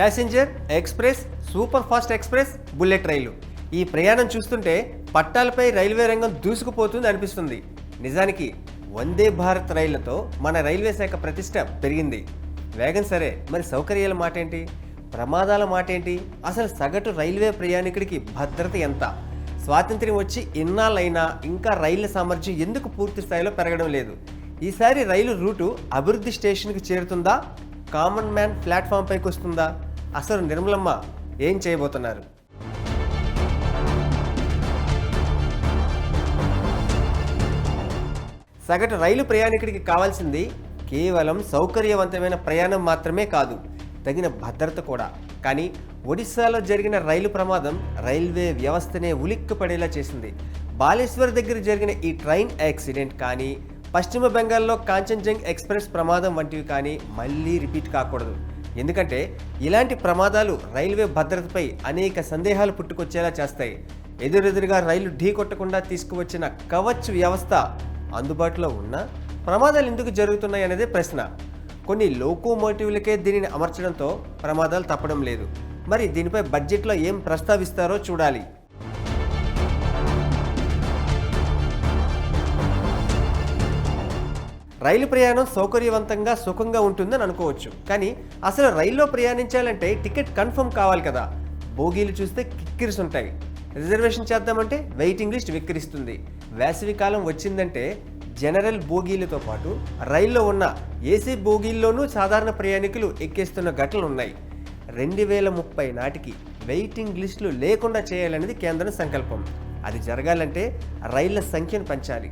Passenger express super fast express bullet రైలు. ఈ ప్రయాణం చూస్తుంటే పట్టాలపై రైల్వే రంగం దూసుకుపోతుంది అనిపిస్తుంది. నిజానికి వందే భారత్ రైళ్ళతో మన రైల్వే శాఖ ప్రతిష్ట పెరిగింది. వేగం సరే మరి సౌకర్యాల మాట ఏంటి ప్రమాదాల మాట ఏంటి అసలు సగటు రైల్వే ప్రయాణికుడికి భద్రత ఎంత? స్వాతంత్ర్యం వచ్చి ఇన్నాళ్ళైనా ఇంకా రైళ్ళ సామర్థ్యం ఎందుకు పూర్తి స్థాయిలో పెరగడం లేదు? ఈసారి రైలు రూటు అభివృద్ధి స్టేషన్కి చేరుతుందా? కామన్ మ్యాన్ ప్లాట్ఫామ్ పైకి వస్తుందా? అసలు నిర్మలమ్మ ఏం చేయబోతున్నారు? సగటు రైలు ప్రయాణికుడికి కావాల్సింది కేవలం సౌకర్యవంతమైన ప్రయాణం మాత్రమే కాదు తగిన భద్రత కూడా. కానీ ఒడిశాలో జరిగిన రైలు ప్రమాదం రైల్వే వ్యవస్థనే ఉలిక్కిపడేలా చేసింది. బాలేశ్వర్ దగ్గర జరిగిన ఈ ట్రైన్ యాక్సిడెంట్ కానీ పశ్చిమ బెంగాల్లో కాంచన్జంగ్ ఎక్స్ప్రెస్ ప్రమాదం వంటివి కానీ మళ్ళీ రిపీట్ కాకూడదు. ఎందుకంటే ఇలాంటి ప్రమాదాలు రైల్వే భద్రతపై అనేక సందేహాలు పుట్టుకొచ్చేలా చేస్తాయి. ఎదురెదురుగా రైలు ఢీ కొట్టకుండా తీసుకువచ్చిన కవచ్ వ్యవస్థ అందుబాటులో ఉన్నా ప్రమాదాలు ఎందుకు జరుగుతున్నాయి అనేది ప్రశ్న. కొన్ని లోకోమోటివ్లకే దీనిని అమర్చడంతో ప్రమాదాలు తప్పడం లేదు. మరి దీనిపై బడ్జెట్లో ఏం ప్రస్తావిస్తారో చూడాలి. రైలు ప్రయాణం సౌకర్యవంతంగా సుఖంగా ఉంటుందని అనుకోవచ్చు. కానీ అసలు రైల్లో ప్రయాణించాలంటే టికెట్ కన్ఫర్మ్ కావాలి కదా. బోగీలు చూస్తే కిక్కిరిసి ఉంటాయి రిజర్వేషన్ చేద్దామంటే వెయిటింగ్ లిస్ట్ విక్కిరిస్తుంది. వేసవి కాలం వచ్చిందంటే జనరల్ బోగీలతో పాటు రైల్లో ఉన్న ఏసీ బోగీల్లోనూ సాధారణ ప్రయాణికులు ఎక్కేస్తున్న ఘటనలు ఉన్నాయి రెండు వేల ముప్పై నాటికి వెయిటింగ్ లిస్టులు లేకుండా చేయాలనేది కేంద్రం సంకల్పం. అది జరగాలంటే రైళ్ళ సంఖ్యను పెంచాలి.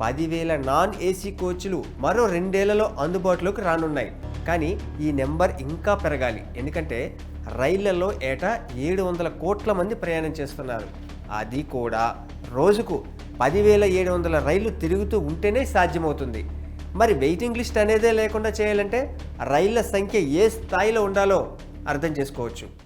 పదివేల నాన్ ఏసీ కోచ్లు మరో రెండేళ్ళలో అందుబాటులోకి రానున్నాయి. కానీ ఈ నెంబర్ ఇంకా పెరగాలి. ఎందుకంటే రైళ్ళలో ఏటా ఏడు వందల కోట్ల మంది ప్రయాణం చేస్తున్నారు. అది కూడా రోజుకు పదివేల ఏడు వందల రైళ్ళు తిరుగుతూ ఉంటేనే సాధ్యమవుతుంది. మరి వెయిటింగ్ లిస్ట్ అనేదే లేకుండా చేయాలంటే రైళ్ళ సంఖ్య ఏ స్థాయిలో ఉండాలో అర్థం చేసుకోవచ్చు.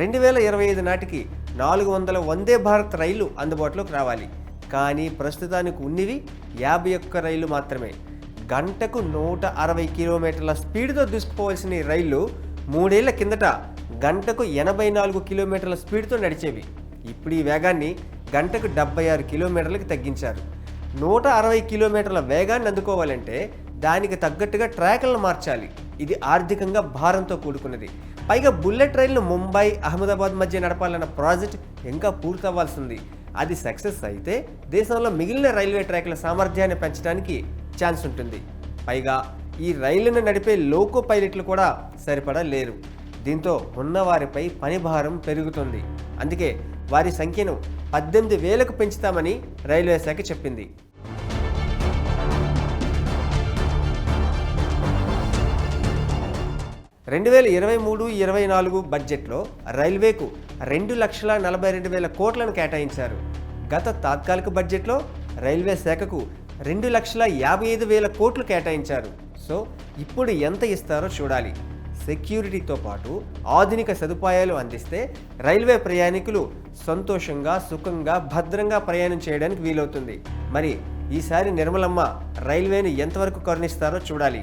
రెండు వేల ఇరవై ఐదు నాటికి నాలుగు వందల వందే భారత్ రైళ్ళు అందుబాటులోకి రావాలి. కానీ ప్రస్తుతానికి ఉన్నివి యాభై ఒక్క రైళ్ళు మాత్రమే. గంటకు నూట అరవై కిలోమీటర్ల స్పీడ్తో దూసుకుపోవాల్సిన ఈ రైళ్ళు మూడేళ్ళ కిందట గంటకు ఎనభై నాలుగు కిలోమీటర్ల స్పీడ్తో నడిచేవి. ఇప్పుడు ఈ వేగాన్ని గంటకు డెబ్బై ఆరు కిలోమీటర్లకు తగ్గించారు. నూట అరవై కిలోమీటర్ల వేగాన్ని అందుకోవాలంటే దానికి తగ్గట్టుగా ట్రాక్లను మార్చాలి. ఇది ఆర్థికంగా భారంతో కూడుకున్నది. పైగా బుల్లెట్ రైళ్ళు ముంబై అహ్మదాబాద్ మధ్య నడపాలన్న ప్రాజెక్ట్ ఇంకా పూర్తవ్వాల్సింది. అది సక్సెస్ అయితే దేశంలో మిగిలిన రైల్వే ట్రాక్ల సామర్థ్యాన్ని పెంచడానికి ఛాన్స్ ఉంటుంది. పైగా ఈ రైళ్ళను నడిపే లోకో పైలట్లు కూడా సరిపడా లేరు దీంతో ఉన్నవారిపై పని భారం పెరుగుతుంది. అందుకే వారి సంఖ్యను పద్దెనిమిది వేలకు పెంచుతామని రైల్వే శాఖ చెప్పింది. రెండు వేల ఇరవై మూడు ఇరవై నాలుగు బడ్జెట్లో రైల్వేకు రెండు లక్షల నలభై రెండు వేల కోట్లను కేటాయించారు. గత తాత్కాలిక బడ్జెట్లో రైల్వే శాఖకు రెండు లక్షల యాభై ఐదు వేల కోట్లు కేటాయించారు. సో ఇప్పుడు ఎంత ఇస్తారో చూడాలి. సెక్యూరిటీతో పాటు ఆధునిక సదుపాయాలు అందిస్తే రైల్వే ప్రయాణికులు సంతోషంగా సుఖంగా భద్రంగా ప్రయాణం చేయడానికి వీలవుతుంది. మరి ఈసారి నిర్మలమ్మ రైల్వేను ఎంతవరకు కరుణిస్తారో చూడాలి.